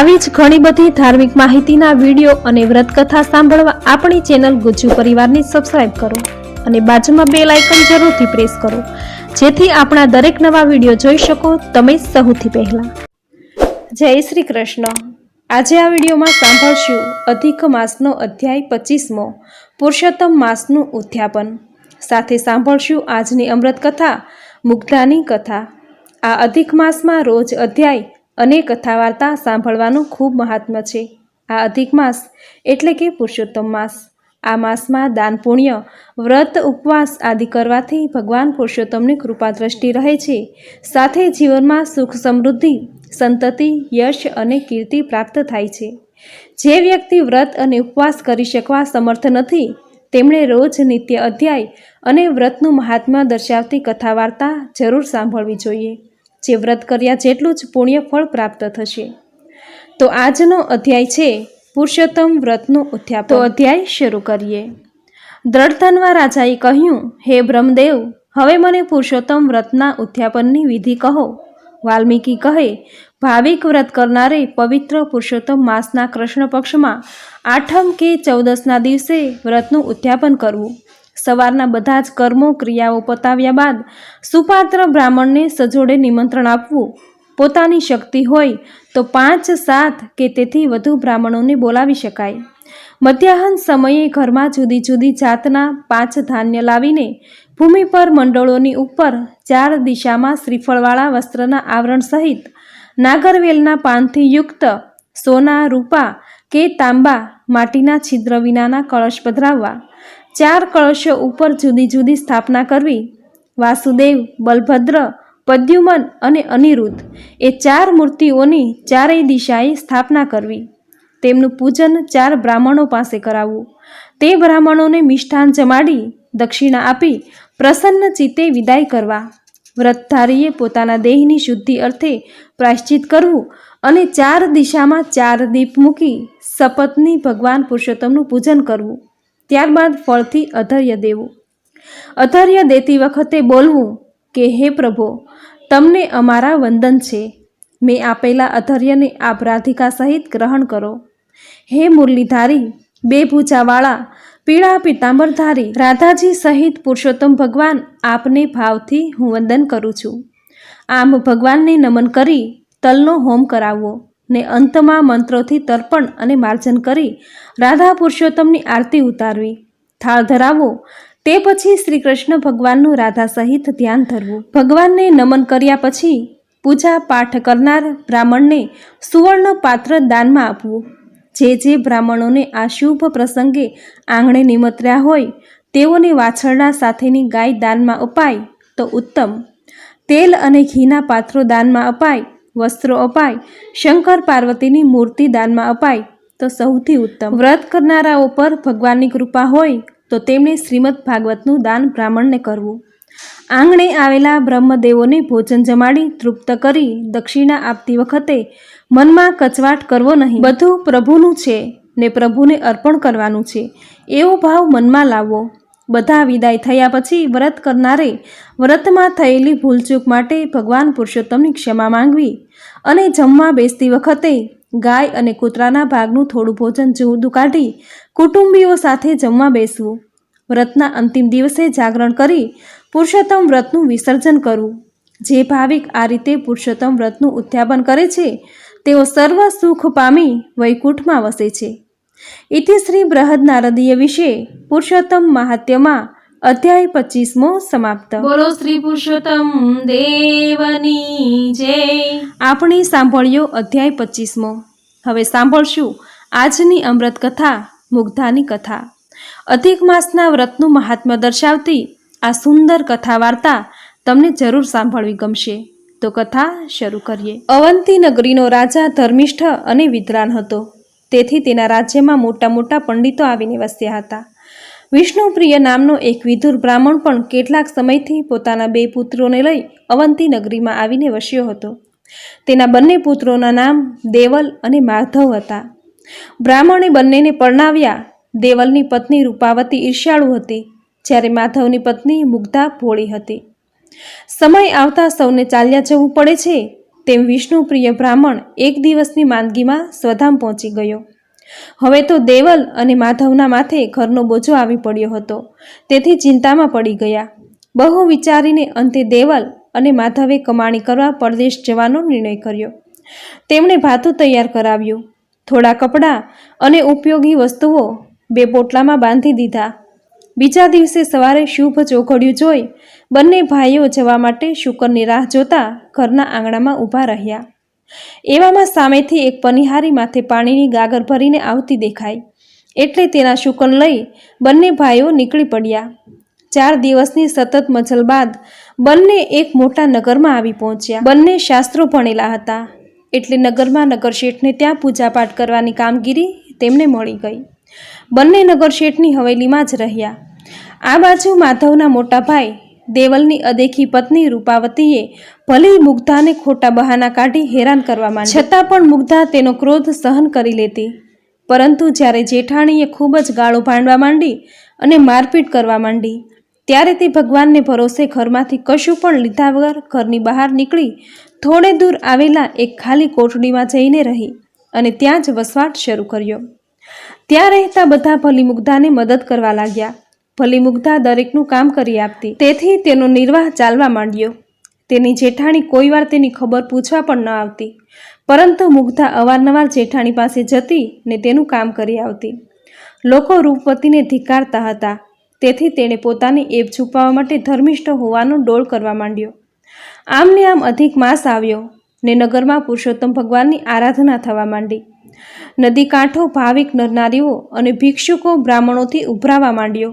આવી જ ઘણી બધી ધાર્મિક માહિતીના વીડિયો અને વ્રતકથા સાંભળવા આપણી ચેનલ ગુજ્જુ પરિવારની સબસ્ક્રાઇબ કરો અને બાજુમાં બે લાઇકન જરૂરથી પ્રેસ કરો. જેથી આપણા દરેક નવા વીડિયો જોઈ શકો તમે સૌથી પહેલા. જય શ્રી કૃષ્ણ. આજે આ વિડીયોમાં સાંભળશું અધિક માસનો અધ્યાય પચીસમો, પુરુષોત્તમ માસનું ઉથ્યાપન સાથે સાંભળશું આજની અમૃત કથા મુગ્ધાની કથા. આ અધિક માસમાં રોજ અધ્યાય અને કથા વાર્તા સાંભળવાનું ખૂબ મહાત્મ્ય છે. આ અધિક માસ એટલે કે પુરુષોત્તમ માસ. આ માસમાં દાન પુણ્ય, વ્રત, ઉપવાસ આદિ કરવાથી ભગવાન પુરુષોત્તમની કૃપા દ્રષ્ટિ રહે છે. સાથે જીવનમાં સુખ સમૃદ્ધિ, સંતતિ, યશ અને કીર્તિ પ્રાપ્ત થાય છે. જે વ્યક્તિ વ્રત અને ઉપવાસ કરી શકવા સમર્થ નથી, તેમણે રોજ નિત્ય અધ્યાય અને વ્રતનું મહાત્મ્ય દર્શાવતી કથા વાર્તા જરૂર સાંભળવી જોઈએ. જે વ્રત કર્યા જેટલું જ પુણ્ય ફળ પ્રાપ્ત થશે. તો આજનો અધ્યાય છે પુરુષોત્તમ વ્રતનું ઉથ્યાપન તો અધ્યાય શરૂ કરીએ. દ્રઢધનવા રાજાએ કહ્યું, હે બ્રહ્મદેવ, હવે મને પુરુષોત્તમ વ્રતના ઉથ્યાપનની વિધિ કહો. વાલ્મીકી કહે, ભાવિક વ્રત કરનારે પવિત્ર પુરુષોત્તમ માસના કૃષ્ણ પક્ષમાં આઠમ કે ચૌદસના દિવસે વ્રતનું ઉથ્યાપન કરવું. સવારના બધા જ કર્મો ક્રિયાઓ પતાવ્યા બાદ સુપાત્ર બ્રાહ્મણને સજોડે નિમંત્રણ આપવું પોતાની શક્તિ હોય તો પાંચ સાત કે તેથી વધુ બ્રાહ્મણોને બોલાવી શકાય. મધ્યાહન સમયે ઘરમાં જુદી જુદી જાતના પાંચ ધાન્ય લાવીને ભૂમિ પર મંડળોની ઉપર ચાર દિશામાં શ્રીફળવાળા વસ્ત્રના આવરણ સહિત નાગરવેલના પાનથી યુક્ત સોના, રૂપા કે તાંબા, માટીના છિદ્ર વિનાના કળશ પધરાવવા. ચાર કળશો ઉપર જુદી જુદી સ્થાપના કરવી. વાસુદેવ, બલભદ્ર, પદ્યુમન અને અનિરુદ્ધ એ ચાર મૂર્તિઓની ચારેય દિશાએ સ્થાપના કરવી. તેમનું પૂજન ચાર બ્રાહ્મણો પાસે કરાવવું. તે બ્રાહ્મણોને મિષ્ઠાન જમાડી, દક્ષિણા આપી, પ્રસન્ન ચિત્તે વિદાય કરવા. વ્રતધારીએ પોતાના દેહની શુદ્ધિ અર્થે પ્રાયશ્ચિત કરવું અને ચાર દિશામાં ચાર દીપ મૂકી સપત્ની ભગવાન પુરુષોત્તમનું પૂજન કરવું. ત્યારબાદ ફળથી અધર્ય દેવું. અધર્ય દેતી વખતે બોલવું કે, હે પ્રભો, તમને અમારા વંદન છે. મેં આપેલા અધર્યને આપ રાધિકા સહિત ગ્રહણ કરો. હે મુરલીધારી, બે ભૂજાવાળા, પીળા પિતાંબરધારી, રાધાજી સહિત પુરુષોત્તમ ભગવાન, આપને ભાવથી હું વંદન કરું છું. આમ ભગવાનને નમન કરી તલનો હોમ કરાવવો ને અંતમાં મંત્રોથી તર્પણ અને માર્જન કરી રાધા પુરુષોત્તમની આરતી ઉતારવી. થાળ ધરાવો. તે પછી શ્રી કૃષ્ણ ભગવાનનું રાધા સહિત ધ્યાન ધરવું. ભગવાનને નમન કર્યા પછી પૂજા પાઠ કરનાર બ્રાહ્મણને સુવર્ણ પાત્ર દાનમાં આપવું. જે જે બ્રાહ્મણોને આ શુભ પ્રસંગે આંગણે નિમત્ર્યા હોય, તેઓને વાછરડા સાથેની ગાય દાનમાં અપાય તો ઉત્તમ. તેલ અને ઘીના પાત્રો દાનમાં અપાય વસ્ત્રો અપાય, શંકર પાર્વતીની મૂર્તિ દાનમાં અપાય, તો સૌથી ઉત્તમ. વ્રત કરનારાઓ પર ભગવાનની કૃપા હોય, તો તેમણે શ્રીમદ ભાગવતનું દાન બ્રાહ્મણને કરવું. આંગણે આવેલા બ્રહ્મદેવોને ભોજન જમાડી તૃપ્ત કરી દક્ષિણા આપતી વખતે મનમાં કચવાટ કરવો નહીં. બધું પ્રભુનું છે ને પ્રભુને અર્પણ કરવાનું છે. એવો ભાવ મનમાં લાવવો. બધા વિદાય થયા પછી વ્રત કરનારે વ્રતમાં થયેલી ભૂલચૂક માટે ભગવાન પુરુષોત્તમની ક્ષમા માંગવી અને જમવા બેસતી વખતે ગાય અને કૂતરાના ભાગનું થોડું ભોજન જુદું કાઢી કુટુંબીઓ સાથે જમવા બેસવું. વ્રતના અંતિમ દિવસે જાગરણ કરી પુરુષોત્તમ વ્રતનું વિસર્જન કરવું. જે ભાવિક આ રીતે પુરુષોત્તમ વ્રતનું ઉથ્યાપન કરે છે, તેઓ સર્વ સુખ પામી વૈકુંઠમાં વસે છે. ઇતિ શ્રી બૃહદ નારદીય વિશે પુરુષોત્તમ મહાત્યમાં અધ્યાય પચીસમો સમાપ્ત બોલો શ્રી પુરુષોત્તમ દેવની જય. આપણે સાંભળ્યો અધ્યાય પચીસમો હવે સાંભળશું આજની અમૃત કથા મુગ્ધાની કથા. અધિક માસના વ્રતનું મહાત્મ્ય દર્શાવતી આ સુંદર કથા વાર્તા તમને જરૂર સાંભળવી ગમશે. તો કથા શરૂ કરીએ. અવંતી નગરીનો રાજા ધર્મિષ્ઠ અને વિદ્વાન હતો. તેથી તેના રાજ્યમાં મોટા મોટા પંડિતો આવીને વસ્યા હતા. વિષ્ણુપ્રિય નામનો એક વિધુર બ્રાહ્મણ પણ કેટલાક સમયથી પોતાના બે પુત્રોને લઈ અવંતી નગરીમાં આવીને વસ્યો હતો. તેના બંને પુત્રોના નામ દેવલ અને માધવ હતા. બ્રાહ્મણે બંનેને પરણાવ્યા. દેવલની પત્ની રૂપાવતી ઈર્ષ્યાળુ હતી, જ્યારે માધવની પત્ની મુગ્ધા ભોળી હતી. સમય આવતા સૌને ચાલ્યા જવું પડે છે. તેમ વિષ્ણુપ્રિય બ્રાહ્મણ એક દિવસની માંદગીમાં સ્વધામ પહોંચી ગયો. હવે તો દેવલ અને માધવના માથે ઘરનો બોજો આવી પડ્યો હતો. તેથી ચિંતામાં પડી ગયા. બહુ વિચારીને અંતે દેવલ અને માધવે કમાણી કરવા પરદેશ જવાનો નિર્ણય કર્યો. તેમણે ભાતું તૈયાર કરાવ્યું. થોડા કપડાં અને ઉપયોગી વસ્તુઓ બે પોટલામાં બાંધી દીધા. બીજા દિવસે સવારે શુભ ચોઘડ્યું જોઈ બંને ભાઈઓ જવા માટે શુકરની રાહ જોતા ઘરના આંગણામાં ઊભા રહ્યા. એવામાં સામેથી એક પનિહારી માથે પાણીની ગાગર ભરીને આવતી દેખાઈ. એટલે તેના શુકન લઈ બંને ભાઈઓ નીકળી પડ્યા. ચાર દિવસની સતત મજલ બાદ બંને એક મોટા નગરમાં આવી પહોંચ્યા. બંને શાસ્ત્રો ભણેલા હતા. એટલે નગરમાં નગરશેઠને ત્યાં પૂજાપાઠ કરવાની કામગીરી તેમને મળી ગઈ. બંને નગરશેઠની હવેલીમાં જ રહ્યા. આ બાજુ માધવના મોટા ભાઈ દેવલની અદેખી પત્ની રૂપાવતીએ ભલે મુગ્ધાને ખોટા બહાના કાઢી હેરાન કરવા માંડી. છતાં પણ મુગ્ધા તેનો ક્રોધ સહન કરી લેતી. પરંતુ જ્યારે જેઠાણીએ ખૂબ જ ગાળો ભાંડવા માંડી અને મારપીટ કરવા માંડી, ત્યારે તે ભગવાનને ભરોસે ઘરમાંથી કશું પણ લીધા વગર ઘરની બહાર નીકળી થોડે દૂર આવેલા એક ખાલી કોઠડીમાં જઈને રહી અને ત્યાં જ વસવાટ શરૂ કર્યો. ત્યાં રહેતા બધા ભલી મુગ્ધાને મદદ કરવા લાગ્યા. ભલીમુગ્ધા દરેકનું કામ કરી આપતી. તેથી તેનો નિર્વાહ ચાલવા માંડ્યો. તેની જેઠાણી કોઈવાર તેની ખબર પૂછવા પણ ન આવતી. પરંતુ મુગ્ધા અવારનવાર જેઠાણી પાસે જતી ને તેનું કામ કરી આવતી. લોકો રૂપવતીને ધિકારતા હતા. તેથી તેણે પોતાની એપ છુપાવવા માટે ધર્મિષ્ઠ હોવાનો ડોળ કરવા માંડ્યો. આમને આમ અધિક માસ આવ્યો ને નગરમાં પુરુષોત્તમ ભગવાનની આરાધના થવા માંડી. નદી કાંઠો ભાવિક નરનારીઓ અને ભિક્ષુકો બ્રાહ્મણોથી ઉભરાવા માંડ્યો.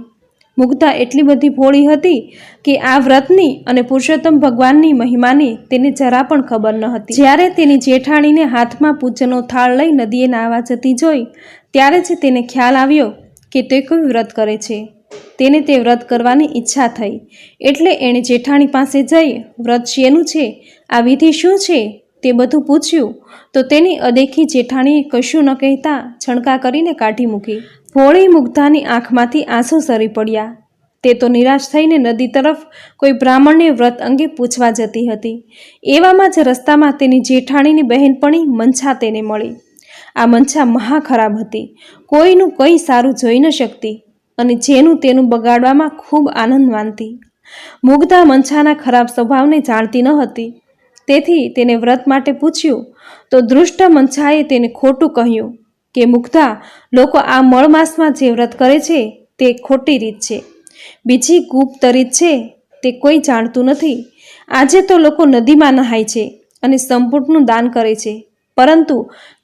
મુગ્ધા એટલી બધી ભોળી હતી કે આ વ્રતની અને પુરુષોત્તમ ભગવાનની મહિમાની તેને જરા પણ ખબર ન હતી. જ્યારે તેની જેઠાણીને હાથમાં પૂજનો થાળ લઈ નદીએ નાહવા જતી જોઈ, ત્યારે જ તેને ખ્યાલ આવ્યો કે તે કોઈ વ્રત કરે છે. તેને તે વ્રત કરવાની ઈચ્છા થઈ. એટલે એણે જેઠાણી પાસે જઈ, વ્રત શેનું છે? આ વિધિ શું છે? તે બધું પૂછ્યું. તો તેની અદેખી જેઠાણીએ કશું ન કહેતા છણકા કરીને કાઢી મૂકી. ભોળી મુગ્ધાની આંખમાંથી આંસુ સરી પડ્યા. તે તો નિરાશ થઈને નદી તરફ કોઈ બ્રાહ્મણને વ્રત અંગે પૂછવા જતી હતી. એવામાં જ રસ્તામાં તેની જેઠાણીની બહેનપણી મંછા તેને મળી. આ મંછા મહા ખરાબ હતી. કોઈનું કંઈ સારું જોઈ ન શકતી અને જેનું તેનું બગાડવામાં ખૂબ આનંદ માનતી મુગ્ધા મંછાના ખરાબ સ્વભાવને જાણતી ન હતી. તેથી તેને વ્રત માટે પૂછ્યું તો દૃષ્ટ મંછાએ તેને ખોટું કહ્યું. કે મુગ્ધા લોકો આ મળ માસમાં જે વ્રત કરે છે તે ખોટી રીત છે. બીજી ગુપ્ત રીત છે તે કોઈ જાણતું નથી. આજે તો લોકો નદીમાં નહાય છે અને સંપુટનું દાન કરે છે. પરંતુ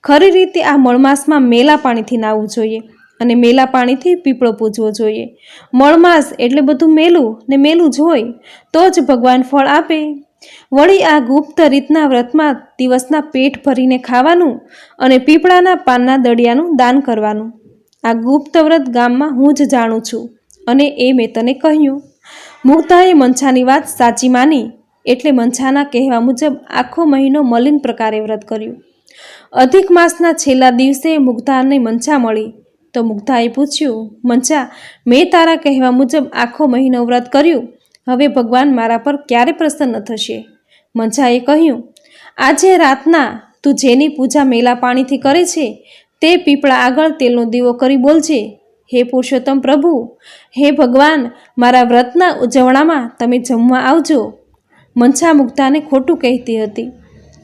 ખરી રીતે આ મળમાસમાં મેલા પાણીથી નાહવું જોઈએ અને મેલા પાણીથી પીપળો પૂજવો જોઈએ. મળમાસ એટલે બધું મેલું ને મેલું જ હોય, તો જ ભગવાન ફળ આપે. વળી આ ગુપ્ત રીતના વ્રતમાં દિવસના પેટ ભરીને ખાવાનું અને પીપળાના પાનના દળિયાનું દાન કરવાનું. આ ગુપ્ત વ્રત ગામમાં હું જ જાણું છું અને એ મેં તને કહ્યું. મુગ્ધાએ મંછાની વાત સાચી માની એટલે મંછાના કહેવા મુજબ આખો મહિનો મલિન પ્રકારે વ્રત કર્યું. અધિક માસના છેલ્લા દિવસે મુગ્ધાને મંછા મળી. તો મુગ્ધાએ પૂછ્યું, મંછા, મેં તારા કહેવા મુજબ આખો મહિનો વ્રત કર્યું? હવે ભગવાન મારા પર ક્યારે પ્રસન્ન થશે? મંછાએ કહ્યું, આજે રાતના તું જેની પૂજા મેલા પાણીથી કરે છે, તે પીપળા આગળ તેલનો દીવો કરી બોલજે. હે પુરુષોત્તમ પ્રભુ, હે ભગવાન, મારા વ્રતના ઉજવણામાં તમે જમવા આવજો. મંછા મુગ્ધાને ખોટું કહેતી હતી,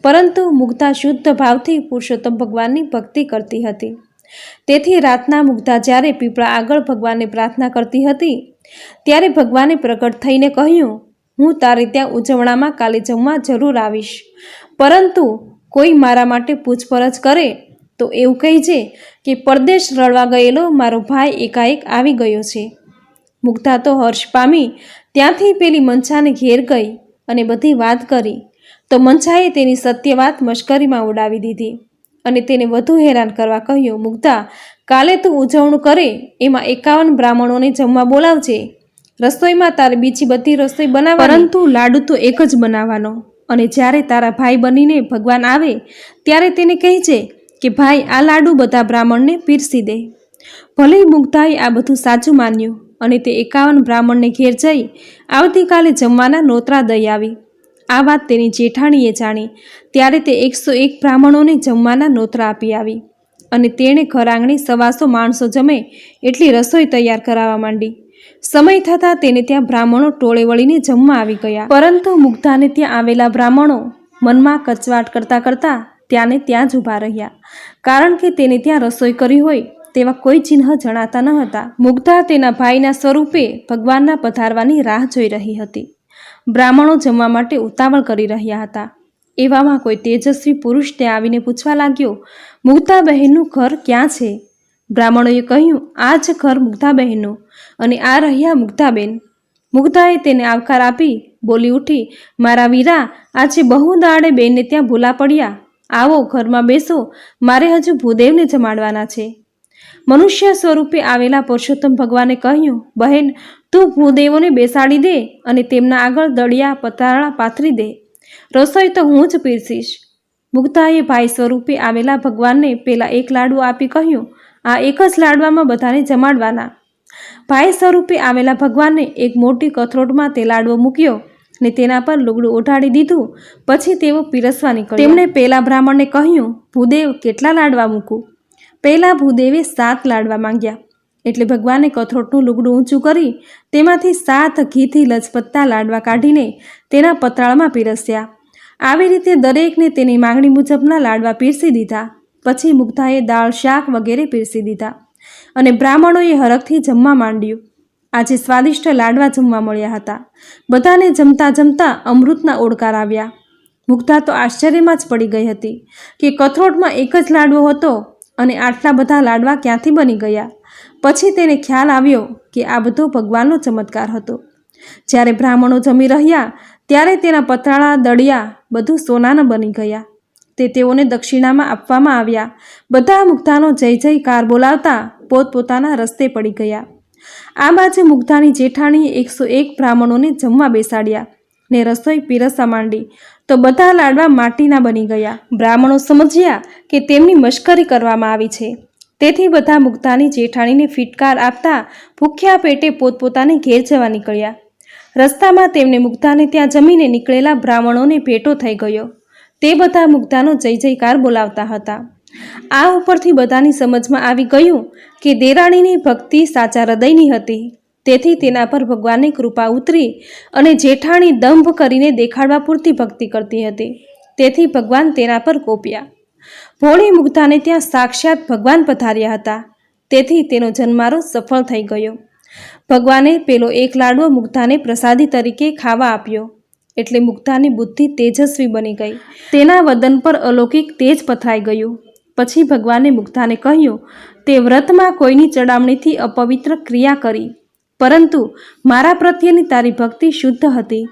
પરંતુ મુગ્ધા શુદ્ધ ભાવથી પુરુષોત્તમ ભગવાનની ભક્તિ કરતી હતી. તેથી રાતના મુગ્ધા જ્યારે પીપળા આગળ ભગવાનને પ્રાર્થના કરતી હતી ત્યારે ભગવાને પ્રગટ થઈને કહ્યું, હું તારે ત્યાં ઉજવણામાં કાલે જમવા જરૂર આવીશ. પરંતુ કોઈ મારા માટે પૂછપરછ કરે તો એવું કહેજે કે પરદેશ રળવા ગયેલો મારો ભાઈ એકાએક આવી ગયો છે. મુગ્ધા તો હર્ષ પામી ત્યાંથી પેલી મંછાને ઘેર ગઈ અને બધી વાત કરી. તો મંછાએ તેની સત્ય વાત મશ્કરીમાં ઉડાવી દીધી અને તેને વધુ હેરાન કરવા કહ્યું, મુગ્ધા કાલે તું ઉજવણું કરે, એમાં એકાવન બ્રાહ્મણોને જમવા બોલાવજે. રસોઈમાં તારે બીજી બધી રસોઈ બનાવ પરંતુ લાડુ તો એક જ બનાવવાનો. અને જ્યારે તારા ભાઈ બનીને ભગવાન આવે, ત્યારે તેને કહેજે કે, ભાઈ, આ લાડુ બધા બ્રાહ્મણને પીરસી દે. ભલે મુગ્ધાએ આ બધું સાચું માન્યું, અને તે એકાવન બ્રાહ્મણને ઘેર જઈ આવતીકાલે જમવાના નોતરા દઈ આવી. આ વાત તેની જેઠાણીએ જાણી. ત્યારે તે એકસો એક બ્રાહ્મણોને જમવાના નોતરા આપી આવી. અને તેણે ઘર સવાસો માણસો જમે એટલી રસોઈ તૈયાર કરાવવા માંડી. સમય થતાં તેને ત્યાં બ્રાહ્મણો ટોળે વળીને જમવા આવી ગયા. પરંતુ મુગ્ધાને ત્યાં આવેલા બ્રાહ્મણો મનમાં કચવાટ કરતાં કરતાં ત્યાંને ત્યાં જ ઊભા રહ્યા. કારણ કે તેને ત્યાં રસોઈ કરી હોય તેવા કોઈ ચિહ્ન જણાતા ન હતા. મુગ્ધા તેના ભાઈના સ્વરૂપે ભગવાનના પધારવાની રાહ જોઈ રહી હતી. બ્રાહ્મણો જમવા માટે ઉતાવળ કરી રહ્યા હતા. એવામાં કોઈ તેજસ્વી પુરુષ ત્યાં આવીને પૂછવા લાગ્યો મુગ્ધા બહેનનું ઘર ક્યાં છે? બ્રાહ્મણોએ કહ્યું, આ જ ઘર મુગ્ધાબહેનનું અને આ રહ્યા મુગ્ધાબેન મુગ્ધાએ તેને આવકાર આપી, બોલી ઉઠી, મારા વીરા, આજે બહુ દાડે બેનને ત્યાં ભૂલા પડ્યા. આવો ઘરમાં બેસો, મારે હજુ ભૂદેવને જમાડવાના છે. મનુષ્ય સ્વરૂપે આવેલા પુરુષોત્તમ ભગવાને કહ્યું, બહેન, તું ભૂદેવોને બેસાડી દે અને તેમના આગળ દળિયા પતાળા પાથરી દે. રસોઈ તો હું જ પીરસીશ. મુગ્ધાએ ભાઈ સ્વરૂપે આવેલા ભગવાનને પેલા એક લાડુ આપી કહ્યું, આ એક જ લાડવામાં બધાને જમાડવાના. ભાઈ સ્વરૂપે આવેલા ભગવાનને એક મોટી કથરોટમાં તે લાડવો મૂક્યો ને તેના પર લુગડું ઓઢાડી દીધું, પછી તેઓ પીરસવા નીકળ્યા. તેમણે પેલા બ્રાહ્મણને કહ્યું, ભૂદેવ, કેટલા લાડવા મૂકું? પહેલા ભૂદેવે સાત લાડવા માંગ્યા. એટલે ભગવાને કથરોટનું લુગડું ઊંચું કરી તેમાંથી સાત ઘીથી લજપતતા લાડવા કાઢીને તેના પતરાળમાં પીરસ્યા. આવી રીતે દરેકને તેની માંગણી મુજબના લાડવા પીરસી દીધા. પછી મુગ્ધાએ દાળ, શાક વગેરે પીરસી દીધા અને બ્રાહ્મણોએ હરખથી જમવા માંડ્યું. આજે સ્વાદિષ્ટ લાડવા જમવા મળ્યા હતા. બધાને જમતા જમતા અમૃતના ઓડકાર આવ્યા. મુગ્ધા તો આશ્ચર્યમાં જ પડી ગઈ હતી કે કથરોટમાં એક જ લાડવો હતો અને આટલા બધા લાડવા ક્યાંથી બની ગયા. પછી તેને ખ્યાલ આવ્યો કે આ બધો ભગવાનનો ચમત્કાર હતો. જ્યારે બ્રાહ્મણો જમી રહ્યા ત્યારે તેના પતરાળા દળિયા બધું સોનાના બની ગયા. તે તેઓને દક્ષિણામાં આપવામાં આવ્યા. બધા મુગ્ધાનો જય જયકાર બોલાવતા પોતપોતાના રસ્તે પડી ગયા. આ બાજુ મુગ્ધાની જેઠાણીએ એકસો એક બ્રાહ્મણોને જમવા બેસાડ્યા ને રસોઈ પીરસવા માંડી. તો બધા લાડવા માટીના બની ગયા. બ્રાહ્મણો સમજ્યા કે તેમની મશ્કરી કરવામાં આવી છે. તેથી બધા મુગ્ધાની જેઠાણીને ફિટકાર આપતા ભૂખ્યા પેટે પોતપોતાને ઘેર જવા નીકળ્યા. રસ્તામાં તેમને મુગ્ધાને ત્યાં જમીને નીકળેલા બ્રાહ્મણોને ભેટો થઈ ગયો. તે બધા મુગ્ધાનો જય જયકાર બોલાવતા હતા. આ ઉપરથી બધાની સમજમાં આવી ગયું કે દેરાણીની ભક્તિ સાચા હૃદયની હતી. તેથી તેના પર ભગવાનની કૃપા ઉતરી અને જેઠાણી દંભ કરીને દેખાડવા પૂરતી ભક્તિ કરતી હતી. તેથી ભગવાન તેના પર કોપ્યા. ભોળી મુગ્ધાને ત્યાં સાક્ષાત ભગવાન પધાર્યા હતા. તેથી તેનો જન્મારો સફળ થઈ ગયો. ભગવાને પેલો એક લાડવો મુગ્ધાને પ્રસાદી તરીકે ખાવા આપ્યો. એટલે મુગ્ધાની બુદ્ધિ તેજસ્વી બની ગઈ. તેના વદન પર અલૌકિક તેજ પથરાઈ ગયું. પછી ભગવાને મુગ્ધાને કહ્યું, તે વ્રતમાં કોઈની ચડામણીથી અપવિત્ર ક્રિયા કરી. પરંતુ મારા પ્રત્યેની તારી ભક્તિ શુદ્ધ હતી.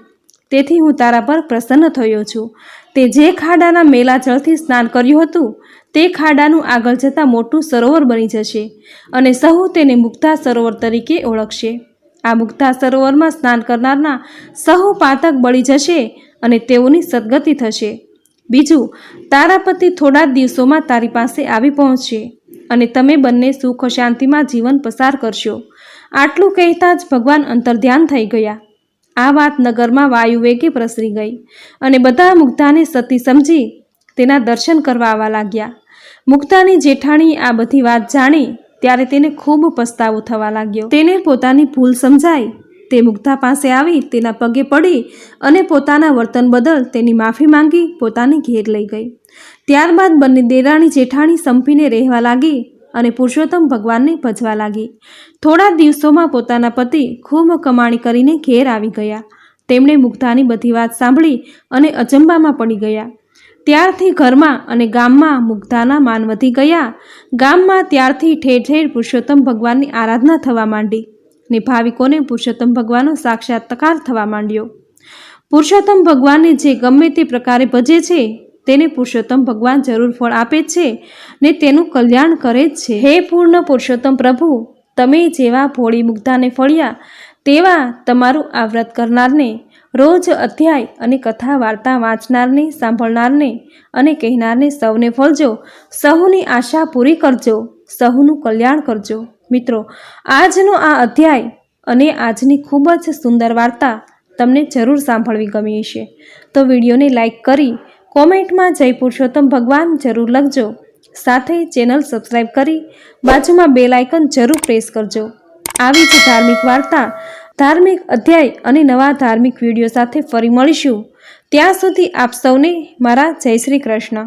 તેથી હું તારા પર પ્રસન્ન થયો છું. તે જે ખાડાના મેલા જળથી સ્નાન કર્યું હતું, તે ખાડાનું આગળ જતાં મોટું સરોવર બની જશે અને સહુ તેને મુક્તા સરોવર તરીકે ઓળખશે. આ મુક્તા સરોવરમાં સ્નાન કરનારના સહુ પાતક બળી જશે અને તેઓની સદગતિ થશે. બીજું, તારાપતિ થોડા દિવસોમાં તારી પાસે આવી પહોંચશે અને તમે બંને સુખ શાંતિમાં જીવન પસાર કરશો. આટલું કહેતા જ ભગવાન અંતર્ધ્યાન થઈ ગયા. આ વાત નગરમાં વાયુ વેગે પ્રસરી ગઈ અને બધા મુગ્ધાને સતી સમજી તેના દર્શન કરવા આવવા લાગ્યા. મુગ્ધાની જેઠાણી આ બધી વાત જાણી ત્યારે તેને ખૂબ પસ્તાવો થવા લાગ્યો. તેને પોતાની ભૂલ સમજાઈ. તે મુગ્ધા પાસે આવી, તેના પગે પડી અને પોતાના વર્તન બદલ તેની માફી માંગી પોતાને ઘેર લઈ ગઈ. ત્યારબાદ બંને દેરાણી જેઠાણી સંપીને રહેવા લાગી. અને પુરુષોત્તમ ભગવાનને ભજવા લાગી. થોડા દિવસોમાં પોતાના પતિ ખૂબ કમાણી કરીને ઘેર આવી ગયા. તેમણે મુગ્ધાની બધી વાત સાંભળી અને અચંબામાં પડી ગયા. ત્યારથી ઘરમાં અને ગામમાં મુગ્ધાના માન વધી ગયા. ગામમાં ત્યારથી ઠેર ઠેર પુરુષોત્તમ ભગવાનની આરાધના થવા માંડી ને ભાવિકોને પુરુષોત્તમ ભગવાનનો સાક્ષાત્કાર થવા માંડ્યો. પુરુષોત્તમ ભગવાનને જે ગમે તે પ્રકારે ભજે છે તેને પુરુષોત્તમ ભગવાન જરૂર ફળ આપે છે ને તેનું કલ્યાણ કરે જ છે. હે પૂર્ણ પુરુષોત્તમ પ્રભુ, તમે જેવા ભોળી મુગ્ધાને ફળ્યા, તેવા તમારું આ વ્રત કરનારને, રોજ અધ્યાય અને કથા વાર્તા વાંચનારને, સાંભળનારને અને કહેનારને સૌને ફળજો. સહુની આશા પૂરી કરજો, સહુનું કલ્યાણ કરજો. મિત્રો, આજનો આ અધ્યાય અને આજની ખૂબ જ સુંદર વાર્તા તમને જરૂર સાંભળવી ગમી હશે. તો વિડીયોને લાઈક કરી કોમેન્ટમાં જય પુરુષોત્તમ ભગવાન જરૂર લખજો. સાથે ચેનલ સબસ્ક્રાઈબ કરી બાજુમાં બેલ આઇકન જરૂર પ્રેસ કરજો. આવી જ ધાર્મિક વાર્તા, ધાર્મિક અધ્યાય અને નવા ધાર્મિક વીડિયો સાથે ફરી મળીશું. ત્યાં સુધી આપ સૌને મારા જય શ્રી કૃષ્ણ.